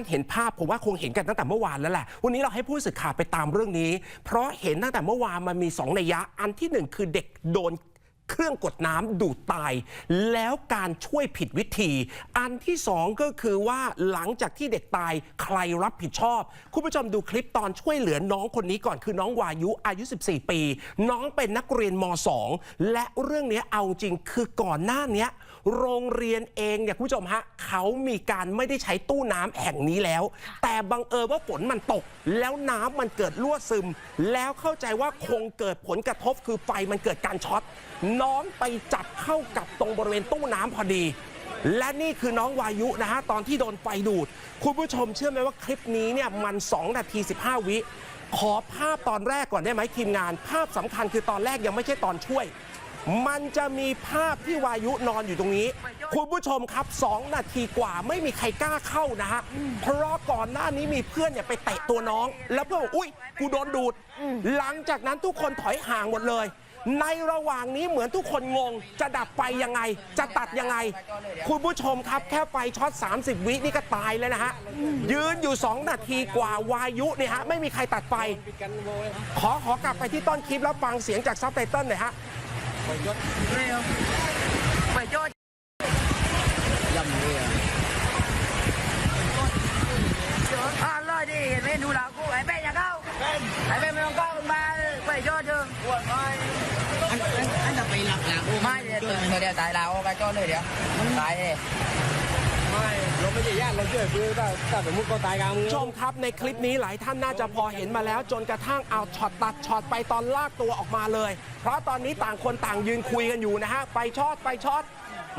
านเห็นภาพผมว่าคงเห็นกันตั้งแต่เมื่อวานแล้วแหละ วันนี้เราให้ผู้สื่อข่าวไปตามเรื่องนี้ เพราะเห็นตั้งแต่เมื่อวานมันมีสองนัยยะ อันที่หนึ่งคือเด็กโดน เครื่องกดน้ำดูดตาย แล้วการช่วยผิดวิธี อันที่สองก็คือว่าหลังจากที่เด็กตายใครรับผิดชอบ คุณผู้ชมดูคลิปตอนช่วยเหลือน้องคนนี้ก่อนคือน้องวายุอายุ 14 ปี น้องเป็นนักเรียนม .2 และเรื่องนี้เอาจริงคือก่อนหน้านี้โรงเรียนเองเนี่ยคุณผู้ชมฮะเขามีการไม่ได้ใช้ตู้น้ำแห่งนี้แล้ว แต่บังเอิญว่าฝนมันตก แล้วน้ำมันเกิดรั่วซึม แล้วเข้าใจว่าคงเกิดผลกระทบคือไฟมันเกิดการช็อตน้องไปจับเข้ากับตรงบริเวณตู้น้ำพอดี และนี่คือน้องวายุนะฮะตอนที่โดนไฟดูด คุณผู้ชมเชื่อไหมว่าคลิปนี้เนี่ยมัน 2 นาที 15 วิขอภาพตอนแรกก่อนได้ไหมทีมงาน ภาพสำคัญคือตอนแรกยังไม่ใช่ตอนช่วย มันจะมีภาพที่วายุนอนอยู่ตรงนี้ คุณผู้ชมครับ 2 นาทีกว่าไม่มีใครกล้าเข้านะฮะเพราะก่อนหน้านี้มีเพื่อนเนี่ยไปเตะตัวน้อง แล้วเพื่อนบอกอุ้ยกูโดนดูด หลังจากนั้นทุกคนถอยห่างหมดเลย ในระหว่างนี้เหมือนทุกคนงง จะดับไฟยังไง จะตัดยังไง คุณผู้ชมครับแค่ไฟช็อต 30 วินี่ก็ตายแล้วนะฮะ ยืนอยู่ 2 นาทีกว่าวายุเนี่ยฮะ ไม่มีใครตัดไฟ ขอขอกลับไปที่ต้นคลิปแล้วฟังเสียงจากซับไตเติ้ลหน่อยฮะ lão Cái cho nơi đéo Tại đi ไม่เราไม่ใช่ญาติเราช่วยคือถ้าถ้าสมมติเขาตายกลางเมือง ชมครับในคลิปนี้หลายท่านน่าจะพอเห็นมาแล้ว จนกระทั่งเอาช็อตตัดช็อตไปตอนลากตัวออกมาเลย เพราะตอนนี้ต่างคนต่างยืนคุยกันอยู่นะฮะ ไปช็อตไปช็อต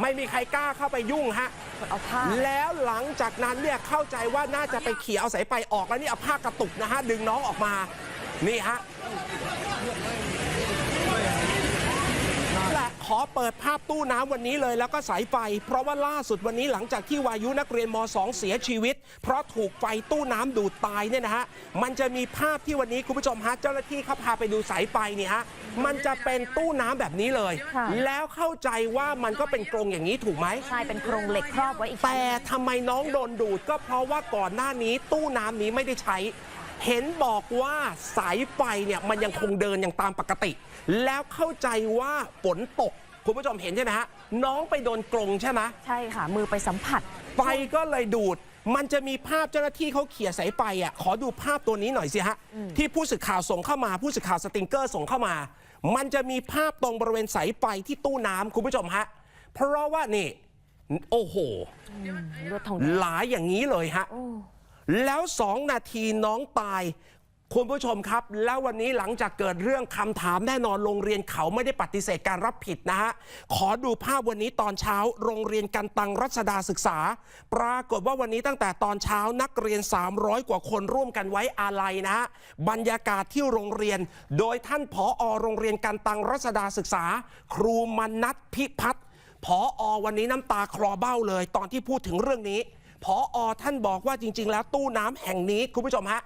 ไม่มีใครกล้าเข้าไปยุ่งฮะ เอาผ้าแล้วหลังจากนั้นเนี่ยเข้าใจว่าน่าจะไปเขี่ยเอาสายไฟออกแล้วนี่เอาผ้ากระตุกนะฮะดึงน้องออกมา นี่ฮะและข อเปิดภาพตู้น้ำวันนี้เลยแล้วก็สายไฟ เพราะว่าล่าสุดวันนี้หลังจากที่วายุนักเรียนม .2 เสียชีวิต เพราะถูกไฟตู้น้ำดูดตายเนี่ยนะฮะมันจะมีภาพที่วันนี้คุณผู้ชมฮะเจ้าหน้าที่เขาพาไปดูสายไฟเนี่ยฮะมันจะเป็นตู้น้ำแบบนี้เลยค่ะแล้วเข้าใจว่ามันก็เป็นกรงอย่างนี้ถูกไหมใช่เป็นโครงเหล็กครอบไว้อีกชั้นแต่ทำไมน้องโดนดูดก็เพราะว่าก่อนหน้านี้ตู้น้ำนี้ไม่ได้ใช้ เห็นบอกว่าสายไฟเนี่ยมันยังคงเดินอย่างตามปกติ แล้วเข้าใจว่าฝนตก คุณผู้ชมเห็นใช่ไหมฮะ น้องไปโดนกรงใช่ไหมใช่ค่ะ มือไปสัมผัส ไฟก็เลยดูด มันจะมีภาพเจ้าหน้าที่เขาเขี่ยสายไฟอะขอดูภาพตัวนี้หน่อยสิฮะ ที่ผู้สื่อข่าวส่งเข้ามาผู้สื่อข่าวสติงเกอร์ส่งเข้ามา มันจะมีภาพตรงบริเวณสายไฟที่ตู้น้ำคุณผู้ชมฮะเพราะว่านี่ โอ้โหเลือดทองแดงหลายอย่างนี้เลยฮะโอ้ แล้วสองนาทีน้องตาย คุณผู้ชมครับ แล้ววันนี้หลังจากเกิดเรื่องคำถามแน่นอนโรงเรียนเขาไม่ได้ปฏิเสธการรับผิดนะฮะ ขอดูภาพวันนี้ตอนเช้า โรงเรียนกันตังรัชดาศึกษา ปรากฏว่าวันนี้ตั้งแต่ตอนเช้านักเรียน 300 กว่าคนร่วมกันไว้อาลัยนะฮะบรรยากาศที่โรงเรียน โดยท่านผอโรงเรียนกันตังรัชดาศึกษา ครูมนัทพิพัฒน์ผออวันนี้น้ำตาคลอเบ้าเลย ตอนที่พูดถึงเรื่องนี้ ผออท่านบอกว่าจริง ๆ แล้วตู้น้ำแห่งนี้คุณผู้ชมฮะ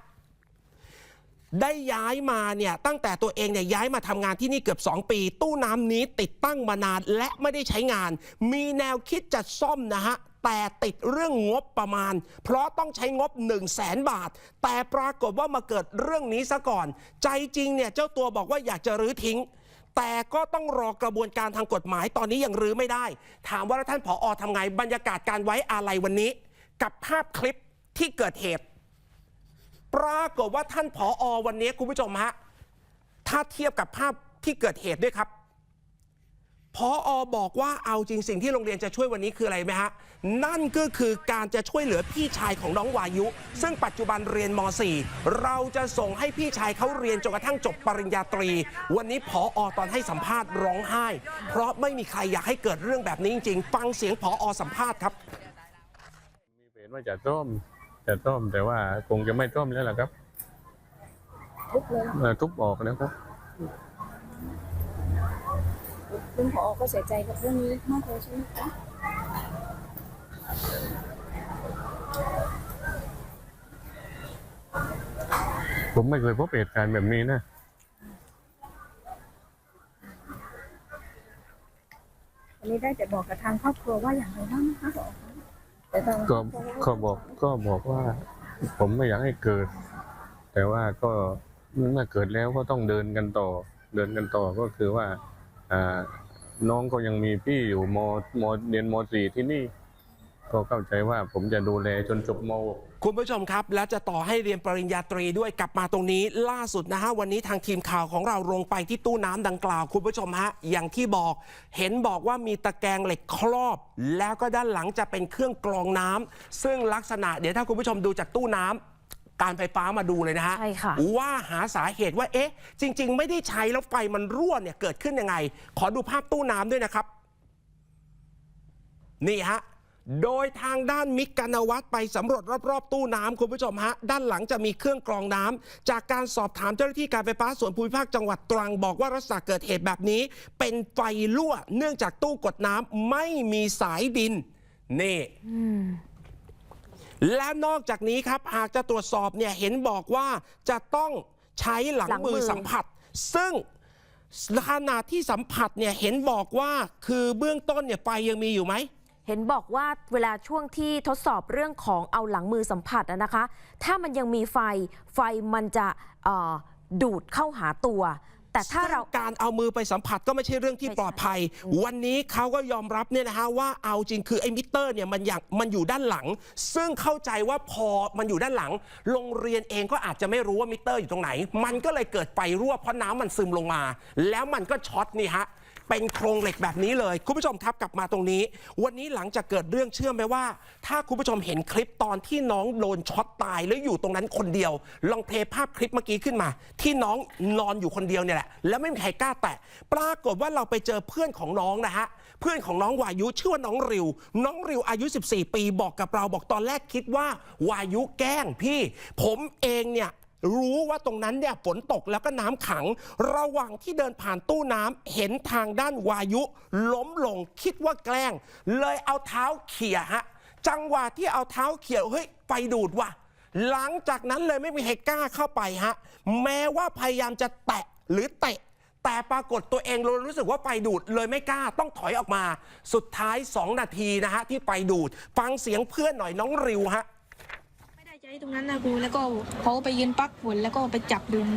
ได้ย้ายมาเนี่ยตั้งแต่ตัวเองเนี่ยย้ายมาทำงานที่นี่เกือบ 2 ปี ตู้น้ำนี้ติดตั้งมานานและไม่ได้ใช้งาน มีแนวคิดจะซ่อมนะฮะแต่ติดเรื่องงบประมาณ เพราะต้องใช้งบ 1 0 0 0 0แสนบาท แต่ปรากฏว่ามาเกิดเรื่องนี้ซะก่อน ใจจริงเนี่ยเจ้าตัวบอกว่าอยากจะรื้อทิ้ง แต่ก็ต้องรอกระบวนการทางกฎหมายตอนนี้ยังรื้อไม่ได้ ถามว่าท่านผออทำไงบรรยากาศการไว้อาลัยวันนี้ กับภาพคลิปที่เกิดเหตุ ปรากฏว่าท่านผออวันนี้คุณผู้ชมฮะถ้าเทียบกับภาพที่เกิดเหตุด้วยครับพออบอกว่าเอาจริงสิ่งที่โรงเรียนจะช่วยวันนี้คืออะไรไหมฮะ นั่นก็คือการจะช่วยเหลือพี่ชายของน้องวายุ ซึ่งปัจจุบันเรียนม .4 เราจะส่งให้พี่ชายเขาเรียนจนกระทั่งจบปริญญาตรี วันนี้พออตอนให้สัมภาษณ์ร้องไห้ เพราะไม่มีใครอยากให้เกิดเรื่องแบบนี้จริงๆ ฟังเสียงพออสัมภาษณ์ครับ มีแผนว่าจะต้มจะต้มแต่ว่าคงจะไม่ต้มแล้วล่ะครับ ทุกเลยเอ่อทุบออกแล้วครับคุณผอก็เสียใจกับเรื่องนี้มากเลยใช่ไหมคะผมไม่เคยพบเหตุการณ์แบบนี้นะ วันนี้ได้แต่บอกกับทางครอบครัวว่าอย่างไรบ้างนะคะผอคะแต่ทาง ก็ก็บอกก็บอกว่า ผมไม่อยากให้เกิด แต่ว่าก็เมื่อเกิดแล้วก็ต้องเดินกันต่อ เดินกันต่อก็คือว่าน้องก็ยังมีพี่อยู่มมเรียนมสี่ที่นี่ ก็เข้าใจว่าผมจะดูแลจนจบม .6 คุณผู้ชมครับ และจะต่อให้เรียนปริญญาตรีด้วยกลับมาตรงนี้ ล่าสุดนะฮะวันนี้ทางทีมข่าวของเราลงไปที่ตู้น้ำดังกล่าว คุณผู้ชมฮะอย่างที่บอก เห็นบอกว่ามีตะแกรงเหล็กครอบ แล้วก็ด้านหลังจะเป็นเครื่องกรองน้ำซึ่งลักษณะเดี๋ยวถ้าคุณผู้ชมดูจากตู้น้ำการไฟฟ้ามาดูเลยนะฮะใช่ค่ะว่าหาสาเหตุว่าเอ๊ะ จริง ๆ ไม่ได้ใช้แล้วไฟมันรั่วเนี่ยเกิดขึ้นยังไง ขอดูภาพตู้น้ำด้วยนะครับ นี่ฮะ โดยทางด้านมิกกานวัตไปสำรวจรอบ ๆ ตู้น้ำคุณผู้ชมฮะ ด้านหลังจะมีเครื่องกรองน้ำจากการสอบถามเจ้าหน้าที่การไฟฟ้าส่วนภูมิภาคจังหวัดตรังบอกว่าลักษณะเกิดเหตุแบบนี้ เป็นไฟรั่วเนื่องจากตู้กดน้ำไม่มีสายดิน นี่และนอกจากนี้ครับ หากจะตรวจสอบเนี่ยเห็นบอกว่าจะต้องใช้หลังหลังมืออสัมผัส ซึ่งขนาดที่สัมผัสเนี่ยเห็นบอกว่าคือเบื้องต้นเนี่ยไฟยังมีอยู่ไหม เห็นบอกว่าเวลาช่วงที่ทดสอบเรื่องของเอาหลังมือสัมผัสอะนะคะ ถ้ามันยังมีไฟไฟมันจะเอ่อดูดเข้าหาตัว แต่ถ้าเราซึ่งการเอามือไปสัมผัสก็ไม่ใช่เรื่องที่ไม่ใช่ปลอดภัย วันนี้เขาก็ยอมรับเนี่ยนะฮะว่าเอาจริงคือไอ้มิเตอร์เนี่ยมันอย่างมันอยู่ด้านหลัง ซึ่งเข้าใจว่าพอมันอยู่ด้านหลัง โรงเรียนเองก็อาจจะไม่รู้ว่ามิเตอร์อยู่ตรงไหน มันก็เลยเกิดไฟรั่วเพราะน้ำมันซึมลงมา แล้วมันก็ช็อตนี่ฮะ เป็นโครงเหล็กแบบนี้เลย คุณผู้ชมครับกลับมาตรงนี้ วันนี้หลังจากเกิดเรื่องเชื่อไหมว่า ถ้าคุณผู้ชมเห็นคลิปตอนที่น้องโดนช็อตตายแล้วอยู่ตรงนั้นคนเดียว ลองเพลย์ภาพคลิปเมื่อกี้ขึ้นมา ที่น้องนอนอยู่คนเดียวเนี่ยแหละแล้วไม่มีใครกล้าแตะปรากฏว่าเราไปเจอเพื่อนของน้องนะฮะเพื่อนของน้องวายุชื่อว่าน้องริว น้องริวอายุ 14 ปีบอกกับเราบอกตอนแรกคิดว่าวายุแกล้งพี่ ผมเองเนี่ย รู้ว่าตรงนั้นเนี่ยฝนตกแล้วก็น้ำขัง ระหว่างที่เดินผ่านตู้น้ำเห็นทางด้านวายุ ล้มลงคิดว่าแกล้ง เลยเอาเท้าเขี่ยฮะ จังหวะที่เอาเท้าเขี่ยเฮ้ยไฟดูดว่ะ หลังจากนั้นเลยไม่มีใครกล้าเข้าไปฮะ แม้ว่าพยายามจะแตะหรือเตะ แต่ปรากฏตัวเองรู้สึกว่าไฟดูดเลยไม่กล้าต้องถอยออกมา สุดท้าย 2 นาทีนะฮะที่ไฟดูด ฟังเสียงเพื่อนหน่อยน้องริวฮะ ใจตรงนั้นนะครูแล้วก็เขาไปยืนปักฝนแล้วก็ไปจับดึง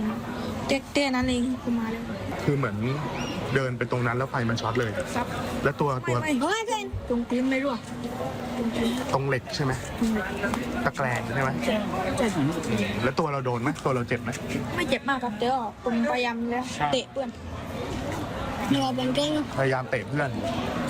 เจ๊เต้นั้นเองกูมาแล้วคือเหมือนเดินไปตรงนั้นแล้วไฟมันช็อตเลยซับแล้วตัวไม่ตัวไม่เฮ้ยเต้นตรงพื้นไม่รั่วตรงพื้นตรงเหล็กใช่ไหมตะแกรงใช่ไหมใช่ใช่แล้วตัวเราโดนไหมตัวเราเจ็บไหมไม่เจ็บมากครับเดี๋ยวผมพยายามแล้วเตะเพื่อนเราเป็นเก่งพยายามเตะเพื่อน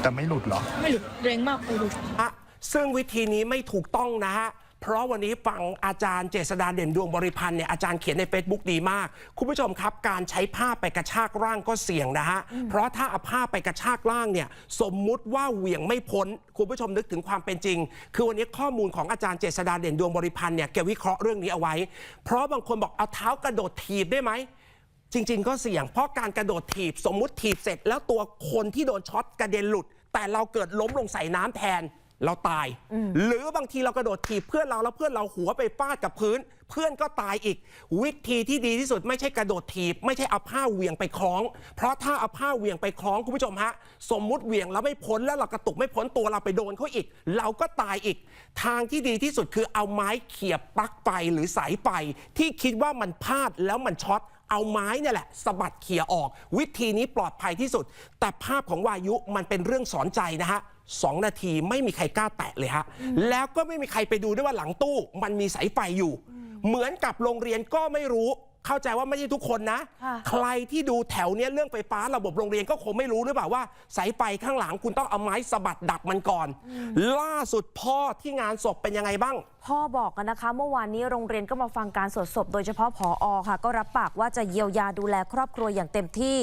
แต่ไม่หลุดเหรอ ไม่หลุดแรงมากไปหลุดอะซึ่งวิธีนี้ไม่ถูกต้องนะฮะ เพราะวันนี้ฟังอาจารย์เจษดาเด่นดวงบริพันธ์เนี่ยอาจารย์เขียนใน Facebook ดีมาก คุณผู้ชมครับ การใช้ผ้าไปกระชากร่างก็เสี่ยงนะฮะ เพราะถ้าเอาผ้าไปกระชากร่างเนี่ยสมมุติว่าเหวี่ยงไม่พ้น คุณผู้ชมนึกถึงความเป็นจริง คือวันนี้ข้อมูลของอาจารย์เจษดาเด่นดวงบริพันธ์เนี่ยแกวิเคราะห์เรื่องนี้เอาไว้ เพราะบางคนบอกเอาเท้ากระโดดถีบได้ไหมจริง ๆ ก็เสี่ยงเพราะการกระโดดถีบสมมุติถีบเสร็จ แล้วตัวคนที่โดนช็อตกระเด็นหลุด แต่เราเกิดล้มลงใส่น้ำแทน เราตาย หรือบางทีเรากระโดดถีบเพื่อนเราแล้วเพื่อนเราหัวไปฟาดกับพื้น เพื่อนก็ตายอีก วิธีที่ดีที่สุดไม่ใช่กระโดดถีบ ไม่ใช่เอาผ้าเหวี่ยงไปคล้อง เพราะถ้าเอาผ้าเหวี่ยงไปคล้องคุณผู้ชมฮะสมมุติเหวี่ยงแล้วไม่พ้นแล้วเรากระตุกไม่พ้นตัวเราไปโดนเขาอีก เราก็ตายอีก ทางที่ดีที่สุดคือเอาไม้เขี่ยปลั๊กไฟหรือสายไฟที่คิดว่ามันพลาดแล้วมันช็อต เอาไม้เนี่ยแหละสะบัดเขี่ยออก วิธีนี้ปลอดภัยที่สุด แต่ภาพของวายุมันเป็นเรื่องสอนใจนะฮะสองนาทีไม่มีใครกล้าแตะเลยฮะ แล้วก็ไม่มีใครไปดูด้วยว่าหลังตู้ มันมีสายไฟอยู่ เหมือนกับโรงเรียนก็ไม่รู้ เข้าใจว่าไม่ใช่ทุกคนนะ ค่ะ ใครที่ดูแถวเนี้ยเรื่องไฟฟ้าระบบโรงเรียนก็คงไม่รู้หรือเปล่าว่า สายไฟข้างหลังคุณต้องเอาไม้สะบัดดับมันก่อน ล่าสุดพ่อที่งานศพเป็นยังไงบ้าง พ่อบอกกันนะคะ เมื่อวานนี้โรงเรียนก็มาฟังการสวดศพโดยเฉพาะผออค่ะ ก็รับปากว่าจะเยียวยาดูแลครอบครัวอย่างเต็มที่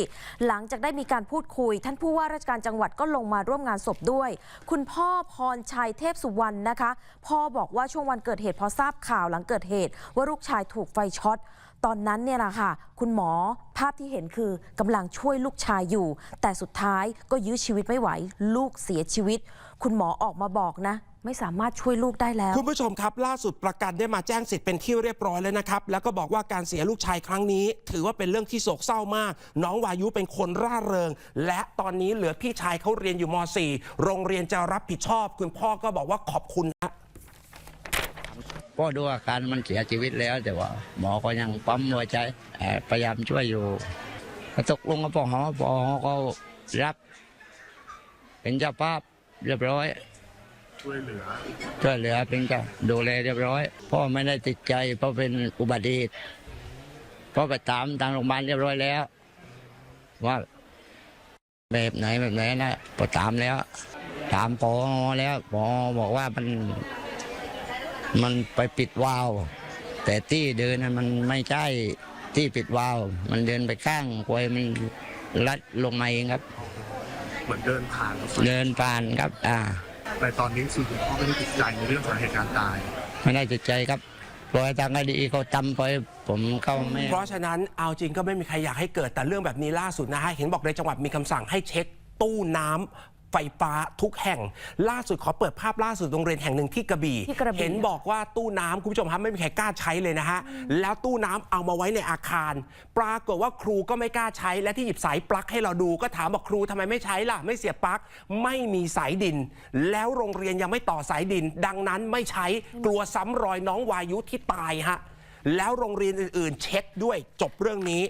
หลังจากได้มีการพูดคุย ท่านผู้ว่าราชการจังหวัดก็ลงมาร่วมงานศพด้วย คุณพ่อพรชัยเทพสุวรรณนะคะ พ่อบอกว่าช่วงวันเกิดเหตุพอทราบข่าวหลังเกิดเหตุ ว่าลูกชายถูกไฟช็อต ตอนนั้นเนี่ยแหละค่ะ คุณหมอภาพที่เห็นคือกำลังช่วยลูกชายอยู่ แต่สุดท้ายก็ยื้อชีวิตไม่ไหว ลูกเสียชีวิต คุณหมอออกมาบอกนะ ไม่สามารถช่วยลูกได้แล้ว คุณผู้ชมครับ ล่าสุดประกันได้มาแจ้งสิทธิ์เป็นที่เรียบร้อยแล้วนะครับ แล้วก็บอกว่าการเสียลูกชายครั้งนี้ ถือว่าเป็นเรื่องที่โศกเศร้ามาก น้องวายุเป็นคนร่าเริง และตอนนี้เหลือพี่ชายเขาเรียนอยู่ม .4 โรงเรียนจะรับผิดชอบ คุณพ่อก็บอกว่าขอบคุณนะ เพราะดูอาการมันเสียชีวิตแล้ว แต่ว่า หมอก็ยังปั๊มหัวใจพยายามช่วยอยู่ตกลงกับปอหอปอหอก็รับ เป็นเจ้าภาพเรียบร้อย ช่วยเหลือช่วยเหลือเป็นเจ้าดูแลเรียบร้อย พ่อไม่ได้ติดใจ เพราะเป็นอุบัติเหตุพ่อไปตามทางโรงพยาบาลเรียบร้อยแล้ว ว่าแบบไหนแบบไหนนะพอตามแล้ว ถามปอแล้วปอบอกว่ามัน มันไปปิดวาล์วแต่ที่เดินน่ะมันไม่ใช่ที่ปิดวาล์วมันเดินไปข้างควยมันลัดลงมาเองครับ เหมือนเดินผ่านรถไฟเดินผ่านครับ อ่า แต่ตอนนี้คือคุณพ่อไม่ได้ติดใจในเรื่องสาเหตุการตาย ไม่ได้จิตใจครับปล่อยทางคดีเขาทำไปผมเข้าไม่ เพราะฉะนั้นเอาจริงก็ไม่มีใครอยากให้เกิดแต่เรื่องแบบนี้ล่าสุดนะฮะเห็นบอกในจังหวัดมีคำสั่งให้เช็คตู้น้ำ ไฟฟ้าทุกแห่ง ล่าสุดขอเปิดภาพล่าสุดโรงเรียนแห่งหนึ่งที่กระบี่ ที่กระบี่ เห็นบอกว่าตู้น้ำคุณผู้ชมครับไม่มีใครกล้าใช้เลยนะฮะ แล้วตู้น้ำเอามาไว้ในอาคาร ปรากฏว่าครูก็ไม่กล้าใช้และที่หยิบสายปลั๊กให้เราดูก็ถามบอกครูทำไมไม่ใช้ล่ะ ไม่เสียบปลั๊กไม่มีสายดิน แล้วโรงเรียนยังไม่ต่อสายดิน ดังนั้นไม่ใช้กลัวซ้ำรอยน้องวายุที่ตายฮะ แล้วโรงเรียนอื่นๆ เช็คด้วยจบเรื่องนี้